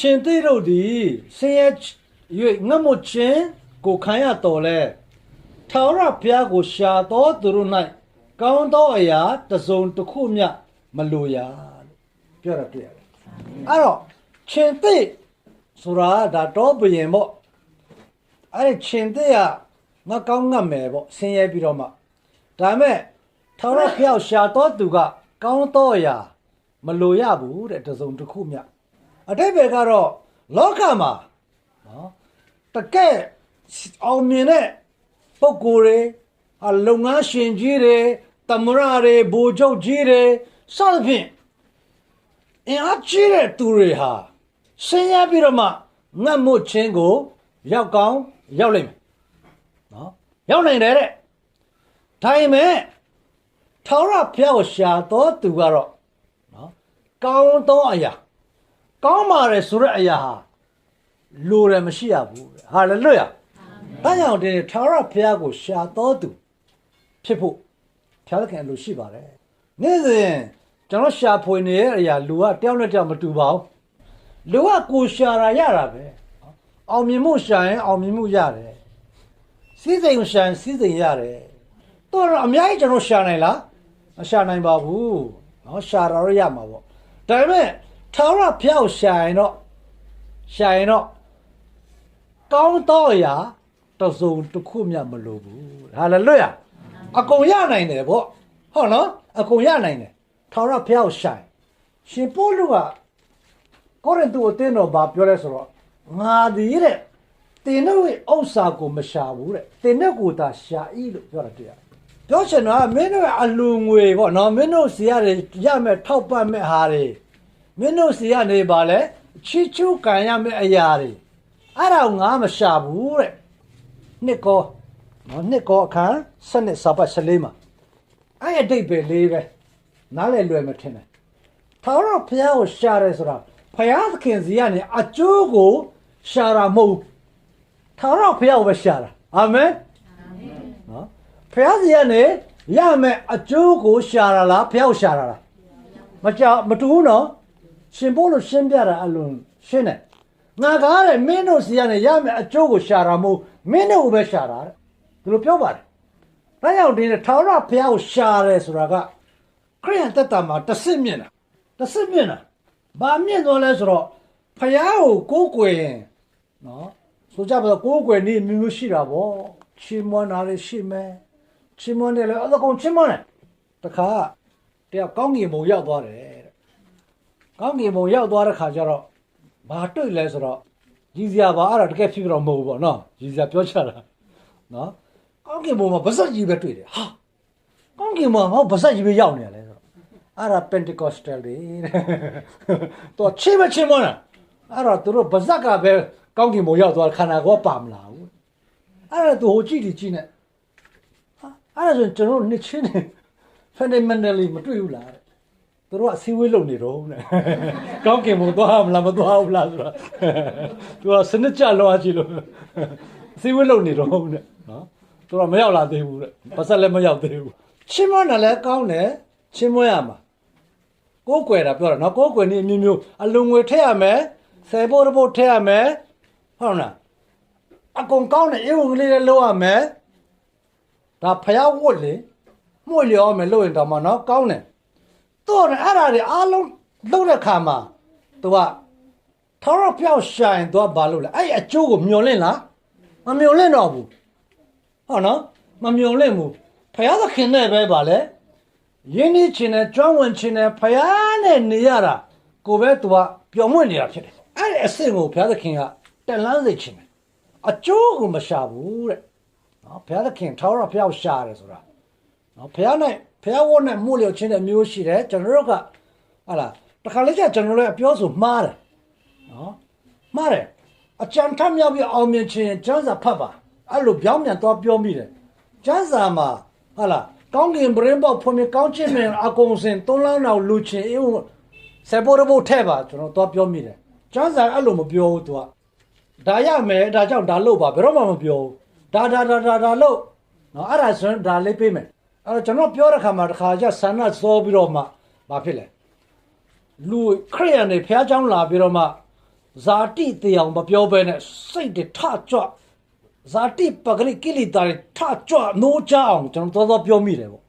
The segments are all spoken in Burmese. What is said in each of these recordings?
ရှင်သိတို့သည်ဆင်းရဲ၍ငတ်မခြင်းကိုခံရတော်လဲထာဝရဘုရားကိုရှာတော်သူတို့၌ကောင်းသောအရာတစ်စုံတစ်ခုမျှမလိုရလို့ပြောရတွေ့ရတယ်အဲ့တော့ရှင်သိဆိုတာဒါတော့ဘယင်ပေါ့အဲ့ဒီရှင်သိကငါကောင်းငတ်မယ်ပေါ့ဆင်းရဲပြီးတော့မှဒါပေမဲ့ထာဝရဘုရားရှာတော်သူကကောင်းသောအရာမလိုရဘူးတဲ့တစ်စုံတစ်ခုမျှ အတိတ်ပဲကတော့လောကမှာနော်တကယ်အောင်မြင်တဲ့ပုဂ္ဂိုလ်တွေဟာလုပ်ငန်းရှင်ကြီးတွေတမရတွေဗိုလ်ချုပ်ကြီးတွေစသဖြင့်အင်အားကြီးတဲ့သူတွေဟာဆင်းရဲပြီးတော့မှငတ်မွခြင်းကို ရောက်ကောင်းရောက်လိမ့်မယ်နော်ရောက်နိုင်တယ်တဲ့ဒါပေမဲ့ထာဝရဘုရားကိုရှာတော်သူကတော့နော်ကောင်းသောအရာ ကောင်းပါတယ်ဆိုတဲ့အရာဟာလိုတယ်မရှိရဘူးတဲ့ဟာလေလွတ်ရ။ဒါကြောင့်ဒီထာဝရဘုရားကိုရှာတော်သူဖြစ်ဖို့ဘုရားသခင်အလိုရှိပါတယ်။နေ့စဉ်ကျွန်တော်ရှာဖွေနေတဲ့အရာလူကတယောက်နဲ့တယောက်မတူပါဘူး။လူကကိုရှာတာရတာပဲ။အောင်မြင်မှုရှာရင်အောင်မြင်မှုရတယ်။စီးစိမ်ရှာရင်စီးစိမ်ရတယ်။တော့အများကြီးကျွန်တော်ရှာနိုင်လားမရှာနိုင်ပါဘူး။နော်ရှာတာတော့ရမှာပေါ့။ဒါပေမဲ့ ထာဝရဘုရားကိုရှာရင်တော့ရှာရင်တော့ကောင်းတော့ရာတစ်စုံတစ်ခုမျှမလိုဘူးဟာလေလွတ်ရအကုန်ရနိုင်တယ်ဗောဟုတ်နော်အကုန်ရနိုင်တယ်ထာဝရဘုရားကိုရှာရင်ရှင်ပိုးလူကကိုရင်သူအတင်းတော်ဘာပြောလဲဆိုတော့ငါဒီတဲ့တင်တို့ရဲ့ဥစ္စာကိုမရှာဘူးတဲ့တင်တို့ကိုသာရှာဤလို့ပြောတာတရားပြောချင်တာကမင်းတို့ရဲ့အလူငွေပေါ့နော်မင်းတို့စီရတယ်ရမယ်ထောက်ပံ့မဲ့ဟာတွေ မင်းတို့စီကနေပါလဲချီချူကန်ရမယ့်အရာတွေအဲ့ဒါကိုငါမရှာဘူးတဲ့နှစ်ကောနော်နှစ်ကောအခန်းစနစ်စာပတ်14မှာအဲ့အတိတ်ပဲလေးပဲနားလည်လွယ်မထင်နဲ့ထာဝရဘုရားကိုရှာတယ်ဆိုတာဘုရားသခင်စီကနေအကျိုးကိုရှာတာမဟုတ်ဘူးထာဝရဘုရားကိုပဲရှာတာအာမင်နော်ဘုရားစီကနေရမယ်အကျိုးကိုရှာတာလားဘုရားကိုရှာတာလားမကြောက်မတူဘူးနော် ရှင်ပို့လို့ရှင်းပြတာအလွန်ရှင်းတယ်ငါကားတဲ့မင်းတို့စီကနေရမယ်အကျိုးကိုရှာတာမို့မင်းတို့ကိုပဲရှာတာတဲ့ဒီလိုပြောပါတယ်ဒါကြောင့်ဒီထာဝရဘုရားကိုရှာတယ်ဆိုတာကခရိယန်တက်တာမှာတစ်စစ်မြင့်တာတစ်စစ်မြင့်တာဘာမြင့်သွားလဲဆိုတော့ဘုရားကိုကိုးကွယ်ရင်နော်ဆိုကြပါတော့ကိုးကွယ်နေမျိုးမျိုးရှိတာဗောချီးမွမ်းတာလည်းရှိမယ်ချီးမွမ်းတယ်လည်းအကောင်ချီးမွမ်းတယ်တခါတယောက်ကောင်းကင်ဘုံရောက်သွားတယ်တဲ့ ကောင်းကင်ဘုံရောက်သွားတဲ့ခါကျတော့ဘာတွေ့လဲဆိုတော့ရည်စရာပါအဲ့ဒါတကယ်ဖြစ်တော့မဟုတ်ဘူးပေါ့နော်ရည်စရာပြောချတာနော်ကောင်းကင်ဘုံမှာဗစက်ကြီးပဲတွေ့တယ်ဟာကောင်းကင်ဘုံမှာဗစက်ကြီးပဲရောက်နေရလဲဆိုတော့အဲ့ဒါ Pentecostal တွေတဲ့တော့ချင်းမချင်းမလားအဲ့တော့သူတို့ဗစက်ကပဲကောင်းကင်ဘုံရောက်သွားခန္ဓာကိုယ်ပါမလာဘူးအဲ့ဒါသူဟိုကြည့်ကြည့်ကြည့်နေဟာအဲ့ဒါဆိုရင်ကျွန်တော်တို့နှစ်ချင်းနေ fundamentally မတွေ့ဘူးလားတဲ့ သူတို့ကအစည်းအဝေးလုပ်နေတော့တဲ့ကောင်းကင်ဘုံသွားမလားမသွားဘူးလားဆိုတာသူကစနစ်ကြလောကြည့်လို့အစည်းအဝေးလုပ်နေတော့တဲ့နော်သူကမရောက်လာသေးဘူးတဲ့ပါဆက်လည်းမရောက်သေးဘူးချင်းမနဲ့လည်းကောင်းတယ်ချင်းမွေးရမှာကိုးကွယ်တာပြောတာနော်ကိုးကွယ်နေအမျိုးမျိုးအလုံငွေထည့်ရမယ်ဆယ်ဘိုးတစ်ဘိုးထည့်ရမယ်ဟုတ်လားအကုန်ကောင်းတယ်အေးဝင်ကလေးလည်းလုပ်ရမယ်ဒါဖျားဝတ်လေမှု့လျောမယ်လို့ရင်တော့မနော်ကောင်းတယ် တော့အဲ့ဒါတွေအားလုံးလုပ်တဲ့ခါမှာသူကထောက်ရပြောက်ရှာရင်သူကဘာလုပ်လဲအဲ့အကျိုးကိုမျောလင့်လားမမျောလင့်တော့ဘူးဟုတ်နော်မမျောလင့်ဘူးဖယားသခင်နဲ့ပဲပါလေရင်းနှီးခြင်းနဲ့ကြွဝင်ခြင်းနဲ့ဖယားနဲ့နေရတာကိုပဲသူကပျော်မွေ့နေတာဖြစ်တယ်အဲ့ဒီအဆင့်ကိုဖယားသခင်ကတန်လန်းစေခြင်းတယ်အကျိုးကိုမရှာဘူးတဲ့နော်ဖယားသခင်ထောက်ရပြောက်ရှာတယ်ဆိုတာနော်ဖယားနဲ့ ဖះဝတ်နဲ့မှုလျော်ချင်းတဲ့မျိုးရှိတယ်ကျွန်တော်တို့ကဟာလားတခါလေကျကျွန်တော်တို့အပြောဆိုမှားတယ်နော်မှားတယ်အကြံထမြောက်ပြီးအောင်မြင်ခြင်းကျမ်းစာဖတ်ပါအဲ့လိုပြောင်းပြန်တော့ပြောမိတယ်ကျမ်းစာမှာဟာလားကောင်းကင်ဗရင်ပေါက်ဖွင့်ပြီးကောင်းခြင်းနဲ့အကုန်စင်သုံးလောင်းတော်လူချင်းအေးဆေပေါ်ဘိုထဲပါကျွန်တော်တော့ပြောမိတယ်ကျမ်းစာအဲ့လိုမပြောဘူးသူကဒါရမယ်ဒါကြောင့်ဒါလို့ပါဘယ်တော့မှမပြောဘူးဒါဒါဒါဒါဒါလို့နော်အဲ့ဒါဆိုရင်ဒါလေးပေးမယ် အဲ့တော့ကျွန်တော်ပြောတဲ့ခါမှာတစ်ခါကျဆန္ဒစောပြီးတော့မှမဖြစ်လဲလူခရိယန်တွေဖះเจ้าလာပြီးတော့မှ ဇာတိတရားမပြောဘဲနဲ့စိတ်တွေထကြွဇာတိပဂရိကိလေသာတွေထကြွနိုးကြအောင်ကျွန်တော်သောသောပြောမိတယ်ပေါ့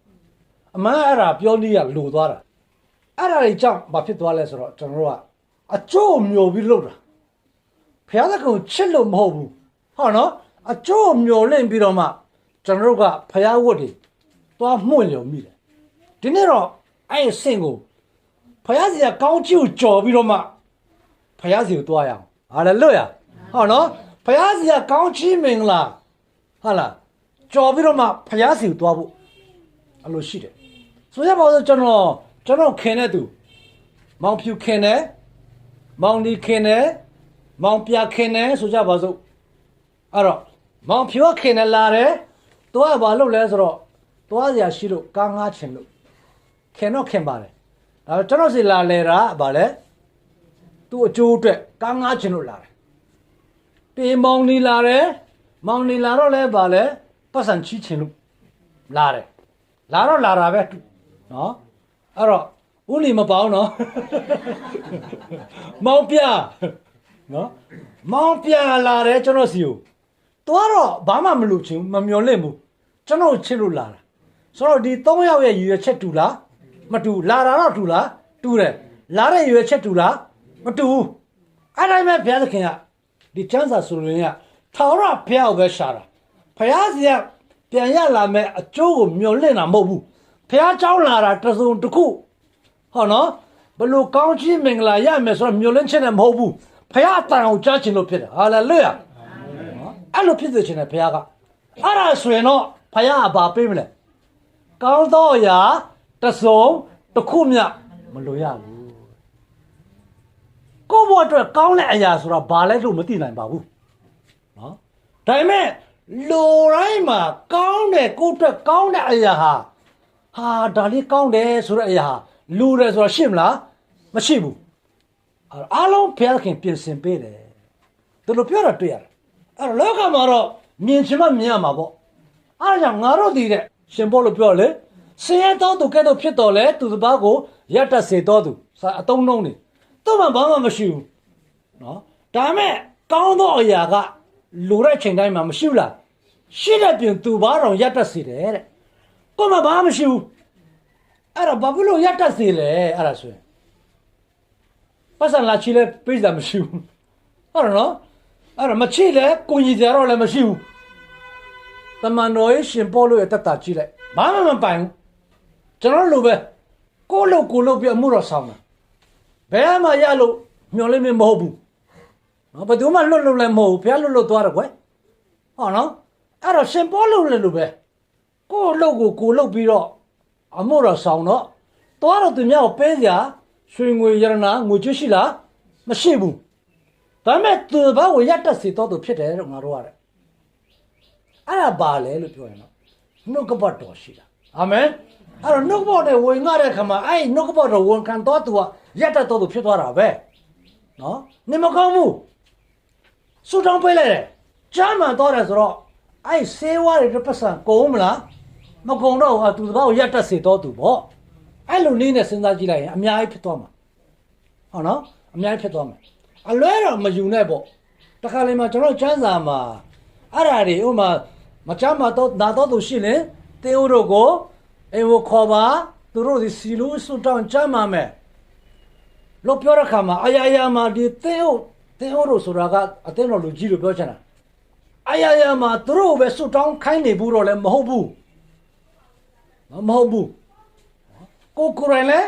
အမှန်အဲ့ဒါပြောနည်းကလိုသွားတာအဲ့ဒါတွေကြောင့်ဘာဖြစ်သွားလဲဆိုတော့ကျွန်တော်တို့ကအကျိုးမျိုးပြီးလုပ်တာဘုရားသခင်ကိုချစ်လို့မဟုတ်ဘူးဟောနော်အကျိုးမျိုးလင့်ပြီးတော့မှကျွန်တော်တို့ကဘုရားဝတ်တွေ သွားမှုန့်လျုံမိတယ်ဒီနေ့တော့အဲ့ဒီစင်ကိုဘုရားစီကကောင်းချီကိုကြော်ပြီးတော့မှဖယားစီကိုတွားရအောင်ဟာလေလွတ်ရဟောနော်ဖယားစီကကောင်းချီးမင်္ဂလာဟာလားကြော်ပြီးတော့မှဖယားစီကိုတွားဖို့အဲ့လိုရှိတယ်ဆိုရပါတော့ကျွန်တော်ကျွန်တော်ခင်တဲ့သူမောင်ဖြူခင်တယ်မောင်ဒီခင်တယ်မောင်ပြခင်တယ်ဆိုကြပါစို့အဲ့တော့မောင်ဖြူကခင်တယ်လာတယ်တွားဘာလုပ်လဲဆိုတော့ တွားစရာရှိလို့ကားငားချင်လို့ခင်တော့ခင်ပါတယ်ဒါပေမဲ့ကျွန်တော်စီလာလဲတာဗာလဲသူ့အကျိုးအတွက်ကားငားချင်လို့လာတယ်။တေမောင်နေလာတယ်။မောင်နေလာတော့လဲဗာလဲပတ်စံချီးချင်လို့လာတယ်။လာတော့လာတာပဲနော်။အဲ့တော့ဦးလီမပေါင်းနော်။မောင်ပြနော်။မောင်ပြလာတယ်ကျွန်တော်စီကို။ तू ကတော့ဘာမှမလုပ်ချင်ဘူးမမျော်လင့်ဘူး။ကျွန်တော်ချစ်လို့လာတာ။ ဆိုတော့ဒီ၃ယောက်ရဲ့ရွယ်ချက်တူလားမတူလာတာတော့တူလားတူတယ်လာတဲ့ရွယ်ချက်တူလားမတူဘူးအဲ့တိုင်းပဲဘုရားသခင်ကဒီကျမ်းစာဆိုရင်ကထာဝရဘုရားကိုပဲရှာတာဘုရားစီကပြန်ရလာမဲ့အကျိုးကိုမျှော်လင့်တာမဟုတ်ဘူးဘုရားကြောင်းလာတာတစုံတစ်ခုဟောနော်ဘလို့ကောင်းချီးမင်္ဂလာရမယ်ဆိုတော့မျှော်လင့်ခြင်းနဲ့မဟုတ်ဘူးဘုရားအတန်ကိုကြားခြင်းလို့ဖြစ်တယ်ဟာလေလုယာအဲ့လိုဖြစ်စေခြင်းနဲ့ဘုရားကအဲ့ဒါဆိုရင်တော့ဘုရားကဘာပေးမလဲ ကောင်းသောအရာတစ်စုံတစ်ခုမျှမလိုရဘူးကိုယ့်ဘဝအတွက်ကောင်းတဲ့အရာဆိုတော့ဘာလဲလို့မသိနိုင်ပါဘူးနော်ဒါပေမဲ့လူတိုင်းမှာကောင်းတယ်ကိုယ့်အတွက်ကောင်းတဲ့အရာဟာဟာဒါလေးကောင်းတယ်ဆိုတဲ့အရာဟာလူတယ်ဆိုတော့ရှင်းမလားမရှိဘူးအဲ့တော့အားလုံးဘုရားခင်ပြင်ဆင်ပေးတယ်သူတို့ပြောတာတွေ့ရတယ်အဲ့တော့လောကမှာတော့မြင်ချင်မှမြင်ရမှာပေါ့အဲ့ဒါကြောင့်ငါတို့တည်တဲ့ ရှင်ဘောလို့ပြောလေဆင်းရဲတော်သူကဲ့သို့ဖြစ်တော်လဲသူတစ်ပါးကိုရတတ်စေတော်သူစာအတုံးလုံးနေသူ့မှာဘာမှမရှိဘူးနော်ဒါမဲ့ကောင်းသောအရာကလိုတဲ့ချိန်တိုင်းမှာမရှိဘူးလားရှိတဲ့ပြင်သူဘာတော်ရက်တက်စေတယ်တဲ့ကိုယ်မှာဘာမှမရှိဘူးအဲ့တော့ဘာဖြစ်လို့ရက်တက်စေလဲအဲ့ဒါဆိုရင်ပတ်စံလာချီလဲပြေးတာမရှိဘူးဟုတ်တယ်နော်အဲ့တော့မချီလဲကိုကြီးကြတော့လည်းမရှိဘူး တမန်တော်ရဲ့ရှင်ပေါ်လို့ရတက်တာကြည့်လိုက်ဘာမှမပိုင်ဘူးကျွန်တော်လိုပဲကိုယ့်လို့ကိုယ်လို့ပြအမှုတော်ဆောင်တာဘယ်မှရလို့မျောလင်းမမဟုတ်ဘူးနော်ဘယ်သူမှလွတ်လွတ်လည်းမဟုတ်ဘူးဘုရားလွတ်လွတ်သွားတယ်ကွယ်ဟောနော်အဲ့တော့ရှင်ပေါ်လို့လည်းလို့ပဲကိုယ့်အလုပ်ကိုကိုယ်လုပ်ပြီးတော့အမှုတော်ဆောင်တော့သွားတော့သူများကိုပေးစရာရွှေငွေရတနာငွေကျွတ်ရှိလားမရှိဘူးဒါပေမဲ့သူဘာကိုရတတ်စေတော့သူဖြစ်တယ်တော့ငါတို့ရတယ် အဲ့ဒါပါလေလို့ပြောရင်တော့နှုတ်ကပတ်တော်ရှိတာအာမင်အဲ့တော့နှုတ်ကပတ်တော်ဝင်ငါတဲ့ခါမှာအဲ့နှုတ်ကပတ်တော်ဝန်ခံတော့သူကရတတ်တော့သူဖြစ်သွားတာပဲနော်နေမကောင်းဘူးဆူတောင်းပေးလိုက်တယ်ကြားမှန်တော့တယ်ဆိုတော့အဲ့ဆေးဝါးတွေတစ်ပတ်စံကုန်မလားမကုန်တော့ဘူးဟာသူတပားကိုရတတ်စေတော့သူပေါ့အဲ့လိုနည်းနဲ့စဉ်းစားကြည့်လိုက်ရင်အများကြီးဖြစ်သွားမှာဟုတ်နော်အများကြီးဖြစ်သွားမှာအလွဲတော့မယူနဲ့ပေါ့တခါလေမှာကျွန်တော်ကျမ်းစာမှာအဲ့ဓာတွေဥမာ မချမ်းမတော့နာတော့သူရှိရင်တေဦးတို့ကိုအိမ်ကိုခေါ်ပါသူတို့ဒီစီလူစွတောင်းချမ်းမှာမယ်လို့ပြောတဲ့ခါမှာအယာယာမှာဒီသင်းဟုတ်သင်းဟုတ်လို့ဆိုတာကအတင်းတော်လူကြီးလို့ပြောချင်တာအယာယာမှာသူတို့ပဲစွတ်တောင်းခိုင်းနေဘူးတော့လည်းမဟုတ်ဘူးနော်မဟုတ်ဘူးကိုကိုယ်တိုင်လည်း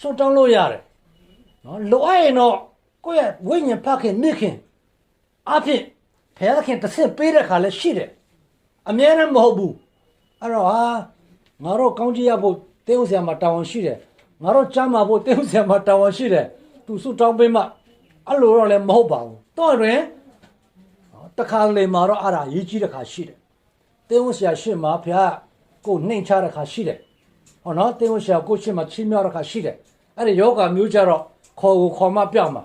စွတ်တောင်းလို့ရတယ်နော်လိုအပ်ရင်တော့ကိုယ့်ရဲ့ဝိညာဉ်ဖခင်မိခင်အဖြစ်ဖခင်တစ်ဆင့်ပေးတဲ့ခါလည်းရှိတယ် အမြဲတမ်းမဟုတ်ဘူးအဲ့တော့ဟာငါတို့ကောင်းကြီးရဖို့တင်းဥဆရာမှာတာဝန်ရှိတယ်ငါတို့ကြားမှာဖို့တင်းဥဆရာမှာတာဝန်ရှိတယ်သူစွတ်တောင်းပေးမှအဲ့လိုတော့လည်းမဟုတ်ပါဘူးတော့တွင်တခါလေမှာတော့အဲ့ဒါရေးကြီးတဲ့ခါရှိတယ်တင်းဥဆရာရှေ့မှာဖခင်ကိုနှိမ်ချတဲ့ခါရှိတယ်ဟောနော်တင်းဥဆရာကိုရှေ့မှာချီးမြှောက်တဲ့ခါရှိတယ်အဲ့ဒီယောဂမျိုးကြတော့ခေါ်ကိုခေါ်မှပြောက်မှာ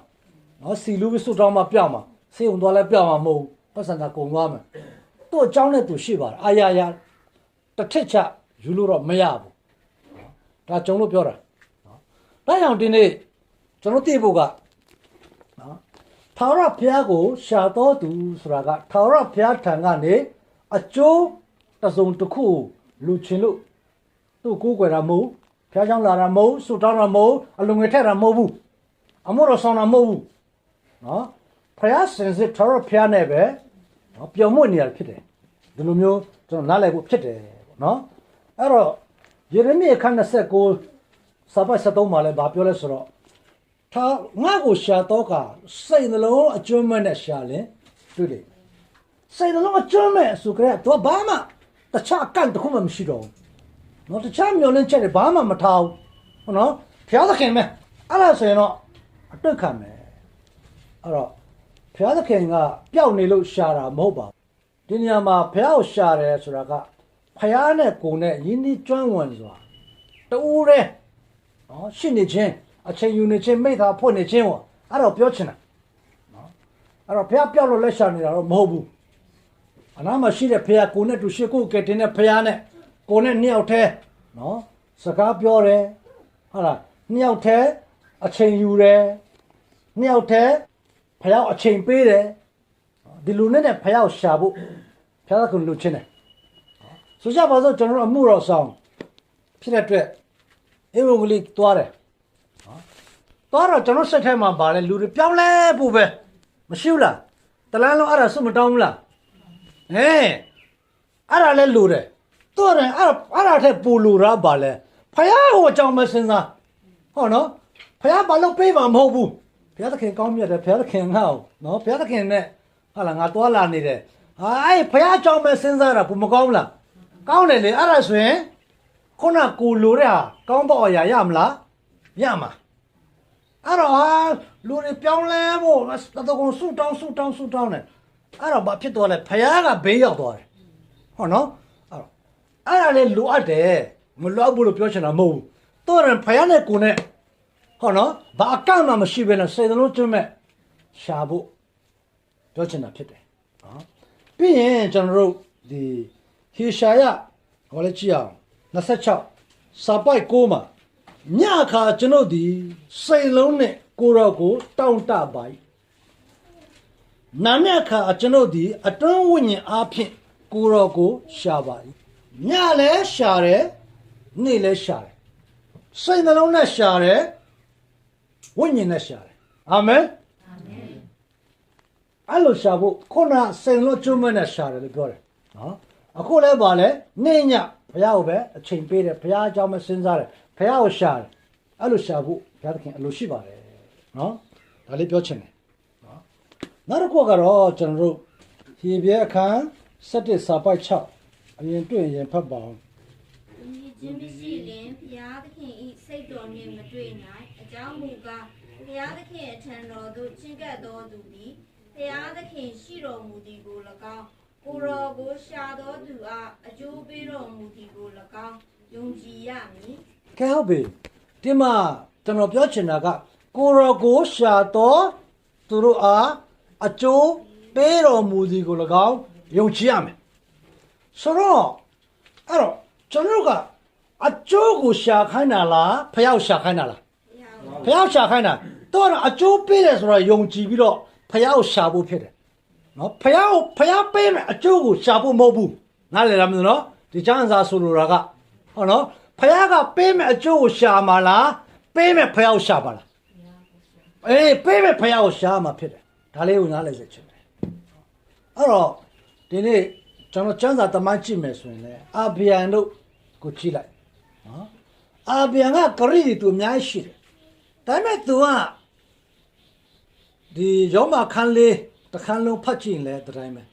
နော်စီလူပြီးစွတ်တောင်းမှပြောက်မှာစေုံသွားလဲပြောက်မှာမဟုတ်ဘူးပတ်စံသာကုန်သွားမယ် သူ့အကြောင်းနဲ့သူရှိပါတယ်အာရရတစ်ထစ်ချယူလို့တော့မရဘူးနော်ဒါကြုံလို့ပြောတာနော်ဒါကြောင့်ဒီနေ့ကျွန်တော်သိဖို့ကနော်ဖထာဝရဘုရားကိုရှာတော်သူဆိုတာကထာဝရဘုရားထံကနေအကျိုးတစ်စုံတစ်ခုလူချင်းလို့သူ့ကိုယ်ွယ်တာမဟုတ်ဘုရားကြောင့်လာတာမဟုတ်ဆူတောင်းတာမဟုတ်အလုံငယ်ထက်တာမဟုတ်ဘူးအမှုတော်ဆောင်တာမဟုတ်ဘူးနော်ဘုရားစင်စစ်ထာဝရဘုရားနဲ့ပဲ နော်ပျော်မွေ့နေရဖြစ်တယ်ဒီလိုမျိုးကျွန်တော်နားလည်ဖို့ဖြစ်တယ်ပေါ့နော်အဲ့တော့ယေရမိအခန်း29စာပတ်73မှာလည်းဗာပြောလဲဆိုတော့ထာငါ့ကိုရှာတော့ကစိတ်နှလုံးအကျွမ်းမဲ့နဲ့ရှာလင်တွေ့တယ်စိတ်နှလုံးအကျွမ်းမဲ့ဆိုကြတဲ့သူကဘာမှတခြားအကန့်တစ်ခုမှမရှိတော့ဘူးနော်တခြားမျောလင်းချက်တွေဘာမှမထားဘူးဟုတ်နော်ဖျားသခင်မဲ့အဲ့ဒါဆိုရင်တော့အတွေ့ခံမယ်အဲ့တော့ ဘုရားသခင်ကပျောက်နေလို့ရှာတာမဟုတ်ပါဘူးဒီနေရာမှာဘုရားကိုရှာတယ်ဆိုတာကဘုရားနဲ့ကိုယ်နဲ့ယဉ်ဤကျွမ်းဝင်စွာတူတဲ့နော်ရှင်းနေခြင်းအချိန်ယူနေခြင်းမိသားဖွင့်နေခြင်းပေါ့အဲ့တော့ပြောချင်တာနော်အဲ့တော့ဘုရားပြောက်လို့လက်ရှာနေတာတော့မဟုတ်ဘူးအနားမှာရှိတဲ့ဘုရားကိုယ်နဲ့တူရှိကိုယ်ကဲတင်တဲ့ဘုရားနဲ့ကိုယ်နဲ့နှစ်ယောက်တည်းနော်စကားပြောတယ်ဟုတ်လားနှစ်ယောက်တည်းအချိန်ယူတယ်နှစ်ယောက်တည်း ဘုရားအချိန်ပေးတယ်ဒီလူနဲ့နဲ့ဘုရားကိုရှာဖို့ဘုရားကလူချင်းတယ်ဆိုကြပါစို့ကျွန်တော်တို့အမှုတော်ဆောင်ဖြစ်တဲ့အတွက်အေဝံဂေလိသွားတယ်နော်သွားတော့ကျွန်တော်စိတ်ထဲမှာပါလဲလူတွေပြောင်းလဲဖို့ပဲမရှိဘူးလားတလန်းလုံးအဲ့ဒါစွတ်မတောင်းဘူးလားဟဲ့အဲ့ဒါလဲလူတယ်တော့တယ်အဲ့ဒါအဲ့ဒါထက်ပူလူတာပါလဲဖယားဟိုအကြောင်းမစင်စားဟောနော်ဖယားဘာလို့ပေးမှာမဟုတ်ဘူး ဘုရားသခင်ကောင်းမြတ်တယ်ဘုရားသခင်ငါ့ကိုနော်ဘုရားသခင်နဲ့ဟာလာငါသွားလာနေတယ်ဟာအဲ့ဖယားအကြောင်းမစင်စားတာဘုမကောင်းဘူးလားကောင်းတယ်လေအဲ့ဒါဆိုရင်ခုနကိုလိုတဲ့ဟာကောင်းတော့အရာရမလားရမှာအဲ့တော့ဟာလူတွေပြောင်းလဲဖို့တတကုံဆူတောင်းဆူတောင်းဆူတောင်းတယ်အဲ့တော့ဘာဖြစ်သွားလဲဖယားကဘေးရောက်သွားတယ်ဟောနော်အဲ့တော့အဲ့ဒါလေလိုအပ်တယ်မလိုအပ်ဘူးလို့ပြောချင်တာမဟုတ်ဘူးတော့ရင်ဖယားနဲ့ကိုနဲ့ ဟောနော်ဘာအကန့်မှမရှိဘဲနဲ့စိတ်လုံးကျွတ်မဲ့ရှာဖို့ပြောချင်တာဖြစ်တယ်နော်ပြီးရင်ကျွန်တော်တို့ဒီဟေရှာယဟောလေကြည့်အောင်26စာပိုက်6မှာညခါကျွန်ုပ်ဒီစိတ်လုံးနဲ့ကိုရောကိုတောင့်တပါ၏နာနဲ့ခါကျွန်ုပ်ဒီအတွင်းဝိညာဉ်အားဖြင့်ကိုရောကိုရှာပါ၏ညလည်းရှာတယ်နေ့လည်းရှာတယ်စိတ်နှလုံးနဲ့ရှာတယ် ဝိညာဉ်နဲ့ရှာတယ်အာမင်အဲ့လိုရှာဖို့ခုနစိတ်လုံးကျွမ်းမနဲ့ရှာတယ်လို့ပြောတယ်နော်အခုလည်းပါလဲနေ့ညဘုရားကိုပဲအချိန်ပေးတယ်ဘုရားအကြောင်းမစဉ်းစားတယ်ဘုရားကိုရှာတယ်အဲ့လိုရှာဖို့ဘုရားသခင်အလိုရှိပါတယ်နော်ဒါလေးပြောချင်တယ်နော်နောက်တစ်ခုကတော့ကျွန်တော်တို့ဟေဘရဲအခန်း7စာပိုက်6အရင်တွေ့ရင်ဖတ်ပါအောင်မြည် ခြင်းမရှိလင်ဘုရားသခင်ဤစိတ်တော်နှင့်မတွေ့နိုင်အကြောင်းမူကားဘုရားသခင်အထံတော်သို့ချဉ်ကပ်တော်သူသည်ဘုရားသခင်ရှိတော်မူသည်ကို၎င်းကိုယ်တော်ကိုရှာတော်သူအားအကျိုးပေးတော်မူသည်ကို၎င်းယုံကြည်ရမည်ကဲဟုတ်ပြီဒီမှာကျွန်တော်ပြောချင်တာကကိုရောကိုရှာတော့သူတို့အားအကျိုးပေးတော်မူသည်ကို၎င်းယုံကြည်ရမယ်ဆိုတော့အဲ့တော့ကျွန်တော်တို့က အကျိုးကိုရှာခိုင်းတာလားဖျောက်ရှာခိုင်းတာလားဘုရားဖျောက်ရှာခိုင်းတာတော့အကျိုးပေးတယ်ဆိုတော့ယုံကြည်ပြီးတော့ဖျောက်ရှာဖို့ဖြစ်တယ်နော်ဖျောက်ဖျောက်ပေးမယ်အကျိုးကိုရှာဖို့မဟုတ်ဘူးနားလည်လားမသိဘူးနော်ဒီချမ်းသာဆိုလိုတာကဟောနော်ဖျားကပေးမယ်အကျိုးကိုရှာမှာလားပေးမယ်ဖျားကိုရှာပါလားအေးပေးမယ်ဖျားကိုရှာမှာဖြစ်တယ်ဒါလေးကိုနားလည်စေချင်တယ်အဲ့တော့ဒီနေ့ကျွန်တော်ကျမ်းစာတမန်ကြည့်မယ်ဆိုရင်လေအာဗြံတို့ကိုကြည့်လိုက်နော် အာဗြံကဂရိတွေသူအများကြီးရှိတယ်ဒါပေမဲ့သူကဒီရောမခန်းလေးတစ်ခန်းလုံးဖတ်ကြည့်ရင်လည်းဒီတိုင်းပဲ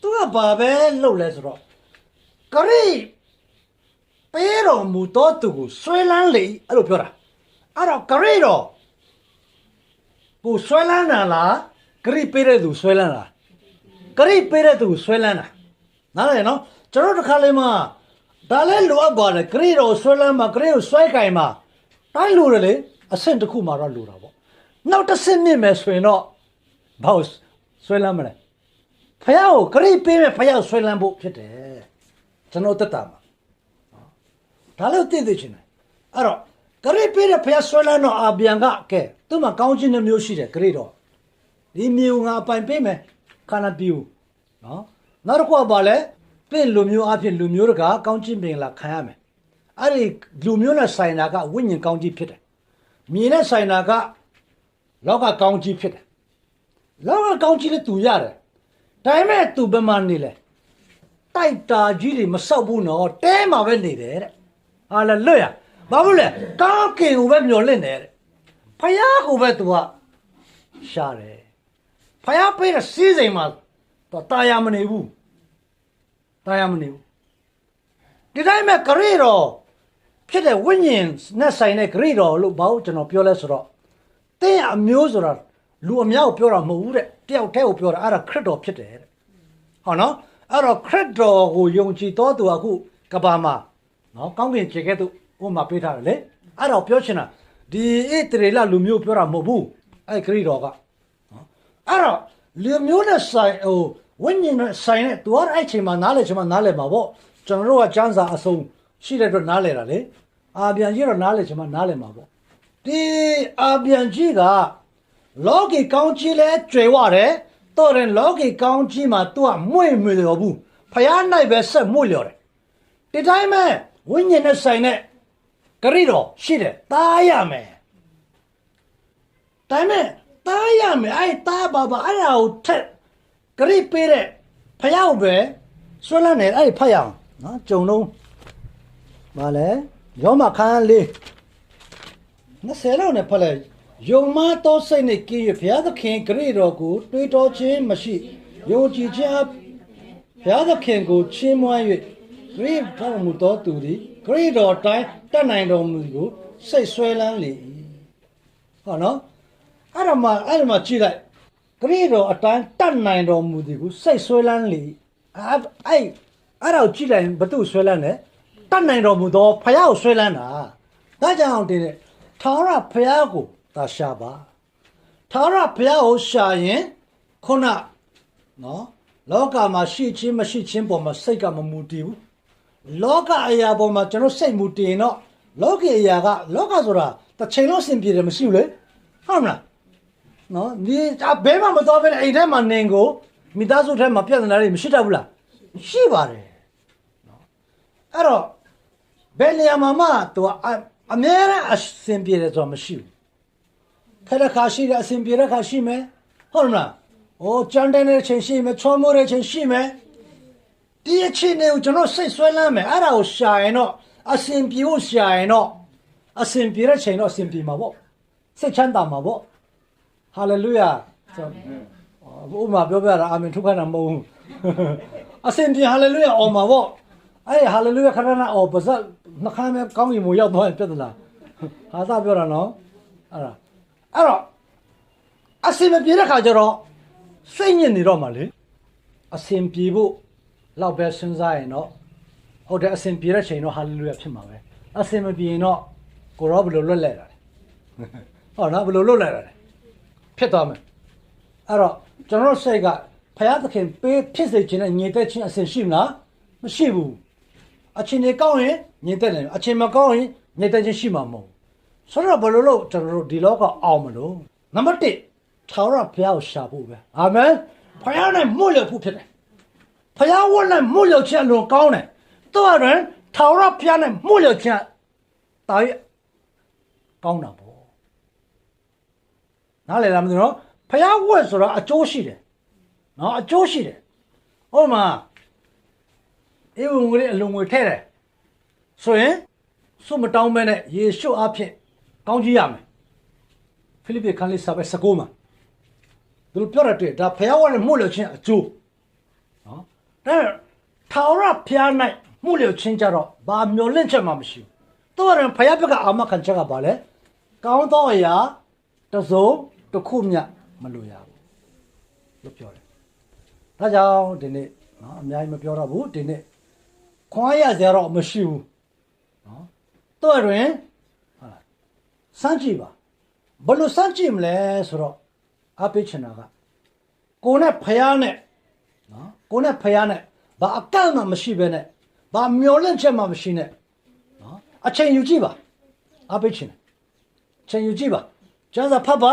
သူကဘာပဲလုပ်လဲဆိုတော့ဂရိပေးတော်မူသောသူကိုဆွဲလန်းလေအဲ့လိုပြောတာအဲ့တော့ဂရိတော့ကိုဆွဲလန်းတာလားဂရိပေးတဲ့သူဆွဲလန်းတာဂရိပေးတဲ့သူဆွဲလန်းတာနားလည်နော်ကျွန်တော်တို့တစ်ခါလေးမှာ ဒါလည်းလိုအပ်ပါတယ်ဂရိတော်ဆွဲလန်းမှာဂရိကိုဆွဲကင်မှာတိုင်းလိုတယ်လေအဆင့်တစ်ခုမှာတော့လိုတာပေါ့နောက်တစ်ဆင့်မြင့်မယ်ဆိုရင်တော့ဘာလို့ဆွဲလန်းမလဲဖះကိုဂရိပေးမယ်ဖះကိုဆွဲလန်းဖို့ဖြစ်တယ်ကျွန်တော်တက်တာမှာဒါလည်းသိသိချင်တယ်အဲ့တော့ဂရိပေးတဲ့ဖះဆွဲလန်းတော့အာပြန်ကကဲသူ့မှာကောင်းခြင်းနှမျိုးရှိတယ်ဂရိတော့ဒီမြေကိုငါအပိုင်ပေးမယ်ခန္ဓာပြူနော်နောက်တစ်ခုကပါလဲ ပြင့်လူမျိုးအဖြစ်လူမျိုးတကကောင်းချင်းပင်လာခံရမယ်အဲ့ဒီလူမျိုးနဲ့ဆိုင်တာကဝိညာဉ်ကောင်းကြီးဖြစ်တယ်မြေနဲ့ဆိုင်တာကလောကကောင်းကြီးဖြစ်တယ်လောကကောင်းကြီးလည်းသူရတယ်ဒါပေမဲ့သူဘယ်မှာနေလဲတိုက်တာကြီးတွေမဆောက်ဘူးနော်တဲမှာပဲနေတယ်တဲ့ဟာလေလွတ်ရဘာလို့လဲကောင်းကင်ကိုပဲမျောလင့်တယ်တဲ့ဖယားကိုပဲသူကရှာတယ်ဖယားပေးတဲ့စီးစိမ်မှာတော့တာယာမနေဘူး တာယာမနေဘူးဒီတိုင်းမဲ့ဂရိတော်ဖြစ်တဲ့ဝိညာဉ်နဲ့ဆိုင်တဲ့ဂရိတော်လို့ဘာလို့ကျွန်တော်ပြောလဲဆိုတော့တင်းအမျိုးဆိုတာလူအများကိုပြောတာမဟုတ်ဘူးတဲ့တယောက်တည်းကိုပြောတာအဲ့ဒါခရစ်တော်ဖြစ်တယ်တဲ့ဟောနော်အဲ့တော့ခရစ်တော်ကိုယုံကြည်တော်သူကအခုကဘာမှာနော်ကောင်းကင်ခြေကဲ့သို့ဟိုမှာပေးထားတယ်လေအဲ့တော့ပြောချင်တာဒီဣတရေလလူမျိုးပြောတာမဟုတ်ဘူးအဲ့ခရစ်တော်ကအဲ့တော့လူမျိုးနဲ့ဆိုင်ဟို ဝိညာဉ်နဲ့ဆိုင်တဲ့သူကအဲ့ချိန်မှာနားလေချိန်မှာနားလေမှာပေါ့ကျွန်တော်တို့ကစံစာအစုံရှိတဲ့အတွက်နားလေတာလေအာပြန်ကြီးတော့နားလေချိန်မှာနားလေမှာပေါ့ဒီအာပြန်ကြီးကလောကီကောင်းကြီးလဲကျွေဝတယ်တော့ရင်လောကီကောင်းကြီးမှာသူကမွေ့မလျော်ဘူးဖယားနိုင်ပဲဆက်မွေ့လျော်တယ်ဒီတိုင်းမဲ့ဝိညာဉ်နဲ့ဆိုင်တဲ့ဂရိတော်ရှိတယ်တားရမယ်ဒါပေမဲ့တားရမယ်အဲ့တားပါပါအဲ့ဒါကိုထက် ဂရိပေးတဲ့ဖယောက်ပဲဆွဲလန်းနေအဲ့ဒီဖတ်ရအောင်နော်ကြုံလုံးမလဲရောမခန်းလေး20လောက်နဲ့ဖတ်လိုက်ယုံမတော်စိတ်နဲ့ကြည်ရဘုရားသခင်ဂရိတော်ကိုတွေးတောခြင်းမရှိယုံကြည်ခြင်းအဘုရားသခင်ကိုချီးမွမ်း၍ဂရိတော်မူသောသူသည်ဂရိတော်တိုင်းတတ်နိုင်တော်မူကိုစိတ်ဆွဲလန်းလေ၏ဟောနော်အဲ့ဒါမှအဲ့ဒါမှကြည့်လိုက် ဂရိတော်အတန်းတတ်နိုင်တော်မူသည်ကိုစိတ်ဆွဲလန်းလေအဲ့အဲ့အဲ့ဒါကိုကြည့်လိုက်ဘသူဆွဲလန်းလဲတတ်နိုင်တော်မူသောဖယားကိုဆွဲလန်းတာဒါကြောင့်တင်တဲ့ထာဝရဖယားကိုသာရှာပါထာဝရဖယားကိုရှာရင်ခုနနော်လောကမှာရှိချင်းမရှိချင်းပေါ်မှာစိတ်ကမမူတည်ဘူးလောကအရာပေါ်မှာကျွန်တော်စိတ်မူတည်ရင်တော့လောကအရာကလောကဆိုတာတစ်ချိန်လုံးစင်ပြေတယ်မရှိဘူးလေဟုတ်မလား နော်ဒီအဘဲမှမတော်ပဲနဲ့အိမ်ထဲမှာနေကိုမိသားစုထဲမှာပြဿနာတွေမရှိတတ်ဘူးလားရှိပါတယ်နော်အဲ့တော့ဘယ်နေရာမှာမှသူကအအမြဲတမ်းအဆင်ပြေတယ်ဆိုတာမရှိဘူးခက်တဲ့ခါရှိတယ်အဆင်ပြေတဲ့ခါရှိမယ်ဟုတ်မလားဟိုကြမ်းတဲ့ချိန်ရှိမယ်ချောမိုးတဲ့ချိန်ရှိမယ်ဒီအချိန်တွေကိုကျွန်တော်စိတ်ဆွဲလန်းမယ်အဲ့ဒါကိုရှာရင်တော့အဆင်ပြေဖို့ရှာရင်တော့အဆင်ပြေတဲ့ချိန်တော့အဆင်ပြေမှာပေါ့စိတ်ချမ်းသာမှာပေါ့ ဟာလေလုယာဘုရားပြောပြတာအာမင်ထုတ်ခဏမဟုတ်ဘူးအစင်ပြေဟာလေလုယာအော်မှာပေါ့အဲ့ဟာလေလုယာခဏနာအော်ပါဇက်နှခမ်းမဲ့ကောင်းကြီးမရောက်သွားရင်ပြတ်သလားဟာသာပြောတာနော်အဲ့ဒါအဲ့တော့အစင်မပြေတဲ့ခါကျတော့စိတ်ညစ်နေတော့မှလေအစင်ပြေဖို့လောက်ပဲစဉ်းစားရင်တော့ဟုတ်တယ်အစင်ပြေတဲ့ချိန်တော့ဟာလေလုယာဖြစ်မှာပဲအစင်မပြေရင်တော့ကိုရောဘယ်လိုလွတ်လဲတာလဲဟုတ်နော်ဘယ်လိုလွတ်လဲတာလဲ ဖြစ်သွားမယ်အဲ့တော့ကျွန်တော်တို့စိတ်ကဖယားသခင်ပေးဖြစ်စေခြင်းနဲ့ညီသက်ခြင်းအစဉ်ရှိမလားမရှိဘူးအချင်းတွေကောင်းရင်ညီသက်တယ်အချင်းမကောင်းရင်ညီသက်ခြင်းရှိမှာမဟုတ်ဘူးဆိုတော့ဘယ်လိုလုပ်ကျွန်တော်တို့ဒီလောကအောင်မလို့နံပါတ်1ထာဝရဘုရားကိုရှာဖို့ပဲအာမင်ဖယားနဲ့မှုလျော်ဖို့ဖြစ်တယ်ဖယားဝတ်နဲ့မှုလျော်ခြင်းအလွန်ကောင်းတယ်သူ့အရင်ထာဝရဘုရားနဲ့မှုလျော်ခြင်းတာရကောင်းတာပေါ့ နားလည်လားမသိဘူးနော်ဖျားဝက်ဆိုတာအကျိုးရှိတယ်နော်အကျိုးရှိတယ်ဟုတ်မှာအေဝံငွေအလုံးငွေထဲတယ်ဆိုရင်စုမတောင်းမဲနဲ့ယေရှုအဖြစ်ကောင်းကြီးရမယ်ဖိလိပ္ပိခန်းလေးစာပဲ19မှာသူတို့ပြောရတဲ့ဒါဖျားဝက်နဲ့မှုလို့ချင်းအကျိုးနော်ဒါထာဝရဖျား၌မှုလို့ချင်းကြတော့ဘာမျောလင့်ချက်မှမရှိဘူးတော်ရင်ဖျားဘက်ကအာမခံချက်ကဘာလဲကောင်းသောအရာတစ်စုံ တစ်ခုမျှမလိုရဘူးလို့ပြောတယ်။ဒါကြောင့်ဒီနေ့နော်အများကြီးမပြောတော့ဘူးဒီနေ့ခွန်အားရစရာတော့မရှိဘူးနော်။တော့ရင်ဟာလားစမ်းကြည့်ပါဘယ်လိုစမ်းကြည့်မလဲဆိုတော့အပိချနာကကိုနဲ့ဖယားနဲ့နော်ကိုနဲ့ဖယားနဲ့ဘာအကန့်မှမရှိဘဲနဲ့ဘာမျောလင့်ချက်မှမရှိနဲ့နော်အချိန်ယူကြည့်ပါအပိချနာချိန်ယူကြည့်ပါကျမ်းစာဖတ်ပါ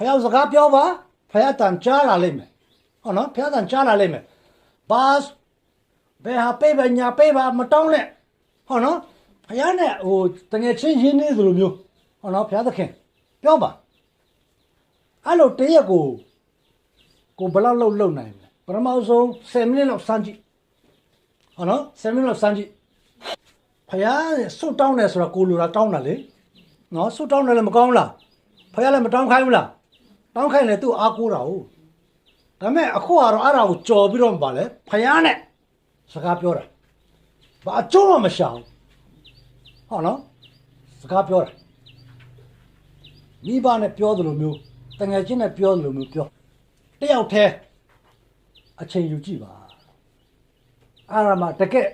ဖယောက်စကားပြောပါဖယားတန်ကြားလာလိမ့်မယ်ဟောနော်ဖယားတန်ကြားလာလိမ့်မယ်ဘာဘယ်ဟာပေးပါညာပေးပါမတောင်းနဲ့ဟောနော်ဖယားနဲ့ဟိုတငယ်ချင်းရင်းနေသလိုမျိုးဟောနော်ဖယားသခင်ပြောပါအဲ့လိုတရက်ကိုကိုဘယ်လောက်လောက်လုံနိုင်မလဲပထမဆုံး10မိနစ်လောက်စမ်းကြည့်ဟောနော်10မိနစ်လောက်စမ်းကြည့်ဖယားစွတ်တောင်းတယ်ဆိုတာကိုလိုတာတောင်းတာလေနော်စွတ်တောင်းတယ်လည်းမကောင်းဘူးလားဖယားလည်းမတောင်းခိုင်းဘူးလား တောင်းခိုင်းလေသူ့အားကိုးတာဟုတ်ဒါပေမဲ့အခုကတော့အဲ့ဒါကိုကြော်ပြီးတော့မပါလေဖယားနဲ့စကားပြောတာဘာအကျိုးမှမရှာဘူးဟောနော်စကားပြောတာမိဘနဲ့ပြောသလိုမျိုးတငယ်ချင်းနဲ့ပြောသလိုမျိုးပြောတယောက်တည်းအချိန်ယူကြည့်ပါအဲ့ဒါမှတကယ်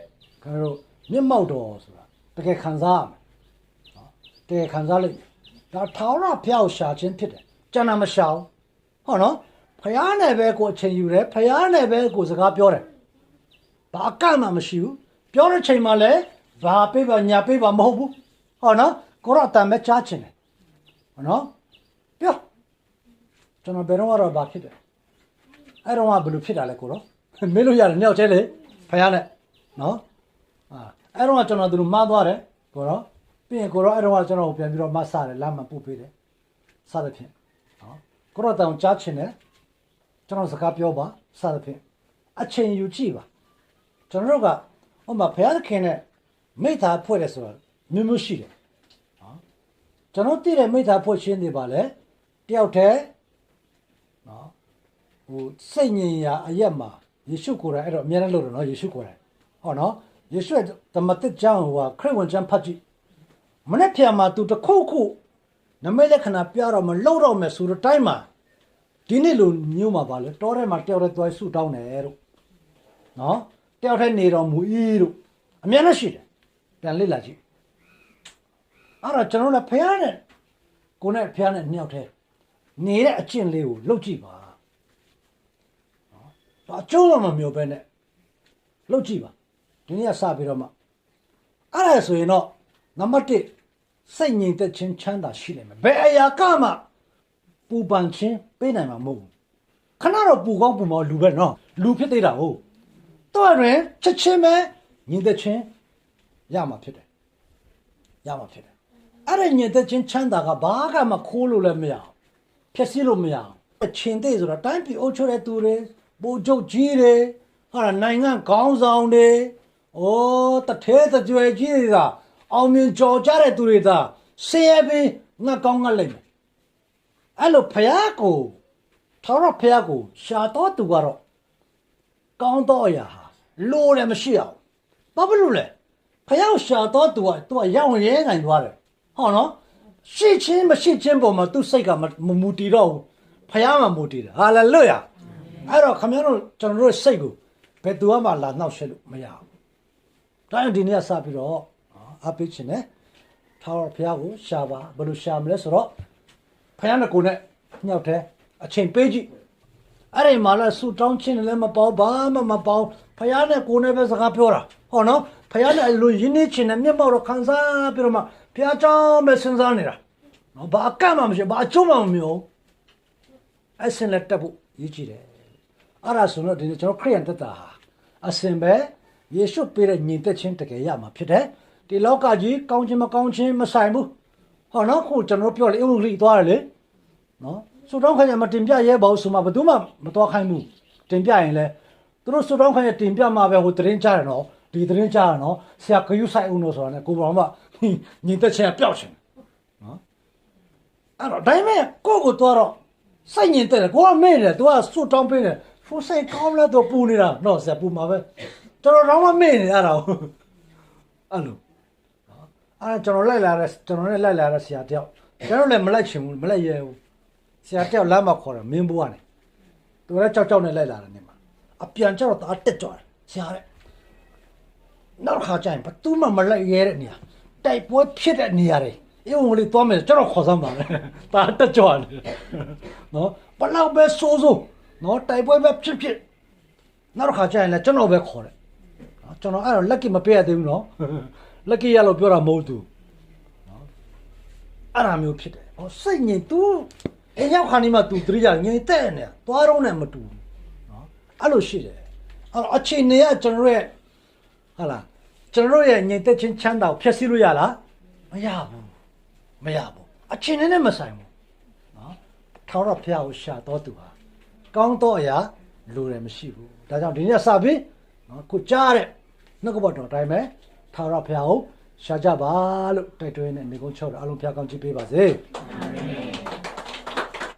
ခင်ဗျားတို့မျက်မှောက်တော်ဆိုတာတကယ်ခံစားရမယ်နော်တကယ်ခံစားလိုက်မယ်ဒါထာဝရဘုရားကိုရှာခြင်းဖြစ်တယ် ကျန်တာမရှာဘူးဟောနော်ဖယားနဲ့ပဲကိုအချိန်ယူတယ်ဖယားနဲ့ပဲကိုစကားပြောတယ်ဘာအကန့်မှမရှိဘူးပြောတဲ့ချိန်မှာလည်းဘာပေးပါညာပေးပါမဟုတ်ဘူးဟောနော်ကိုရအတန်ပဲချားချင်တယ်ဟောနော်ပြောကျွန်တော်ဘယ်တော့ကတော့ဘာဖြစ်တယ်အဲ့တော့ကဘယ်လိုဖြစ်တာလဲကိုတော့မေးလို့ရတယ်ညောက်ချဲလေဖယားနဲ့နော်အာအဲ့တော့ကကျွန်တော်သူတို့မှားသွားတယ်ကိုတော့ပြီးရင်ကိုတော့အဲ့တော့ကကျွန်တော်ကိုပြန်ပြီးတော့မဆတယ်လမ်းမှာပို့ပေးတယ်စသဖြင့်နော် ကိုရောတောင်ကြားချင်တယ်ကျွန်တော်စကားပြောပါစသဖြင့်အချိန်ယူကြည့်ပါကျွန်တော်တို့ကဟိုမှာဘုရားသခင်နဲ့မိသားဖွဲ့တယ်ဆိုတော့မျိုးမျိုးရှိတယ်နော်ကျွန်တော်တည်တဲ့မိသားဖွဲ့ချင်းတွေပါလေတယောက်တည်းနော်ဟိုစိတ်ငြိမ်ရာအရက်မှာယေရှုကိုယ်တိုင်အဲ့တော့အများနဲ့လို့တော့နော်ယေရှုကိုယ်တိုင်ဟောနော်ယေရှုရဲ့ဓမ္မတစ်ကြောင်းဟိုကခရစ်ဝင်ကျမ်းဖတ်ကြည့်မနေ့ပြန်မှာသူတစ်ခုခု နမိတ်လက္ခဏာပြတော့မလှုပ်တော့မယ်ဆိုတော့တိုင်းမှာဒီနေ့လိုမျိုးမှာပါလေတောထဲမှာတယောက်တည်းသွားဆူတောင်းတယ်တို့နော်တယောက်တည်းနေတော်မူ၏တို့အများနဲ့ရှိတယ်ပြန်လေ့လာကြည့်အဲ့တော့ကျွန်တော်လည်းဖះနဲ့ကိုနဲ့ဖះနဲ့နှစ်ယောက်တည်းနေတဲ့အကျင့်လေးကိုလှုပ်ကြည့်ပါနော်ဘာအကျိုးတော့မမျိုးပဲနဲ့လှုပ်ကြည့်ပါဒီနေ့ကစပြီးတော့မှအဲ့ဒါဆိုရင်တော့နံပါတ်1 စိတ်ငြိမ်သက်ခြင်းချမ်းသာရှိနိုင်မယ်ဘယ်အရာကမှပူပန်ခြင်းပေးနိုင်မှာမဟုတ်ဘူးခဏတော့ပူကောင်းပူမောလူပဲနော်လူဖြစ်သေးတာဟုတ်တော့ရင်ချက်ချင်းပဲငြိမ်သက်ခြင်းရမှာဖြစ်တယ်ရမှာဖြစ်တယ်အဲ့ဒါငြိမ်သက်ခြင်းချမ်းသာကဘာကမှခိုးလို့လည်းမရအောင်ဖြည့်ဆည်းလို့မရအောင်အချင်းသေးဆိုတော့တိုင်းပြည်အုပ်ချုပ်တဲ့သူတွေပို့ချုပ်ကြီးတွေဟာနိုင်ငံခေါင်းဆောင်တွေဩတထဲတကြွယ်ကြီးတွေက အောင်မြင်ကြော်ကြတဲ့သူတွေသာဆင်းရဲပြီးငတ်ကောင်းငတ်လိမ့်မယ်အဲ့လိုဖယားကိုထောက်တော့ဖယားကိုရှာတော့သူကတော့ကောင်းတော့အရာဟာလိုတယ်မရှိအောင်ဘာဖြစ်လို့လဲဖယားကိုရှာတော့သူကသူကရောင်းရဲနိုင်သွားတယ်ဟောနော်ရှိချင်းမရှိချင်းပုံမှာသူစိတ်ကမမမူတည်တော့ဘူးဖယားမှမူတည်တယ်ဟာလေလွတ်ရအဲ့တော့ခမရတို့ကျွန်တော်တို့စိတ်ကိုဘယ်သူမှလာနှောက်ရှက်လို့မရဘူးဒါကြောင့်ဒီနေ့ကစပြီးတော့ အပိတ်ချင်တယ်ထာဝရဘုရားကိုရှာပါဘယ်လိုရှာမလဲဆိုတော့ဖယားနဲ့ကိုယ်နဲ့ညောက်တဲ့အချိန်ပေးကြည့်အဲ့ဒီမှာလဲဆူတောင်းချင်းလည်းမပေါဘာမှမပေါဖယားနဲ့ကိုယ်နဲ့ပဲစကားပြောတာဟောနော်ဖယားနဲ့လူရင်းနေချင်းနဲ့မျက်မှောက်တော့ခံစားပြီးတော့မှဖယားကြောင့်ပဲစဉ်းစားနေတာနော်ဘာအကန့်မှမရှိဘာအကျိုးမှမမျိုးအဲ့စင်လက်တက်ဖို့ရည်ကြည့်တယ်အဲ့ဒါဆိုတော့ဒီနေ့ကျွန်တော်ခရိယန်တက်တာဟာအစင်ပဲယေရှုပေးတဲ့ညီသက်ချင်းတကယ်ရမှာဖြစ်တယ် ဒီလောကကြီးကောင်းခြင်းမကောင်းခြင်းမဆိုင်ဘူးဟောနော်ခုကျွန်တော်ပြောလေအုပ်လိသွားတယ်လေနော်စူတောင်းခိုင်းရမတင်ပြရဲပါဘူးဆိုမှဘယ်သူမှမတော်ခိုင်းဘူးတင်ပြရင်လဲသူတို့စူတောင်းခိုင်းရတင်ပြမှာပဲဟိုတရင်ကြားတယ်နော်ဒီတရင်ကြားတယ်နော်ဆရာခယူဆိုင်ဦးလို့ဆိုတာနဲ့ကိုဘောင်မညီသက်ချင်းကပျောက်ချင်နော်အဲ့တော့ဒါပေမဲ့ကိုယ့်ကိုတော့တော့စိတ်ညင်တယ်ကိုကမေ့တယ်သူကစူတောင်းပေးတယ်ဖူစိတ်ကောင်းလဲတော့ပူနေတာနော်ဆရာပူမှာပဲတော်တော်တော့မမေ့နေအဲ့ဒါကိုအဲ့လို အဲ့ဒါကျွန်တော်လိုက်လာတဲ့ကျွန်တော်နဲ့လိုက်လာတဲ့ဆရာတယောက်ကျွန်တော်လည်းမလိုက်ချင်ဘူးမလိုက်ရဲဘူးဆရာတယောက်လမ်းမှာခေါ်တာမင်းဘိုးကနေသူလည်းကြောက်ကြောက်နဲ့လိုက်လာတယ်နေမှာအပြန်ကျတော့တအားတက်ကြွတယ်ဆရာတဲ့နောက်ခါကျရင်ဘသူမှမလိုက်ရဲတဲ့နေရာတိုက်ပွဲဖြစ်တဲ့နေရာတွေအေးဝင်လေးသွားမယ်ကျွန်တော်ခေါ်စမ်းပါလေတအားတက်ကြွတယ်နော်ဘလောက်ပဲစိုးစိုးနော်တိုက်ပွဲပဲဖြစ်ဖြစ်နောက်ခါကျရင်လည်းကျွန်တော်ပဲခေါ်တယ်နော်ကျွန်တော်အဲ့တော့ lucky မပေးရသေးဘူးနော် lucky ရလို့ပြောတာမဟုတ်သူနော်အဲ့ဒါမျိုးဖြစ်တယ်ဟောစိတ်ငြိမ် तू အိမ်ရောက်ခါနေမှ तू သတိကြငြိမ်သက်နေသွားတော့နဲ့မတူဘူးနော်အဲ့လိုရှိတယ်အဲ့တော့အခြေအနေကကျွန်တော်တို့ရဲ့ဟာလားကျွန်တော်တို့ရဲ့ငြိမ်သက်ခြင်းချမ်းသာကိုဖျက်ဆီးလို့ရလားမရဘူးမရဘူးအခြေအနေနဲ့မဆိုင်ဘူးနော်ထာဝရဘုရားကိုရှာတော်သူဟာကောင်းသောအရာလိုတယ်မရှိဘူးဒါကြောင့်ဒီနေ့စပြီးနော်ကိုကြားတဲ့နှုတ်ကပတ်တော်အတိုင်းပဲ ထာဝရဘုရားကိုရှာကြပါလို့တိုက်တွန်းနေမိကုန်းချောက်တော့အလုံးဖျားကောင်းကြည့်ပေးပါစေ။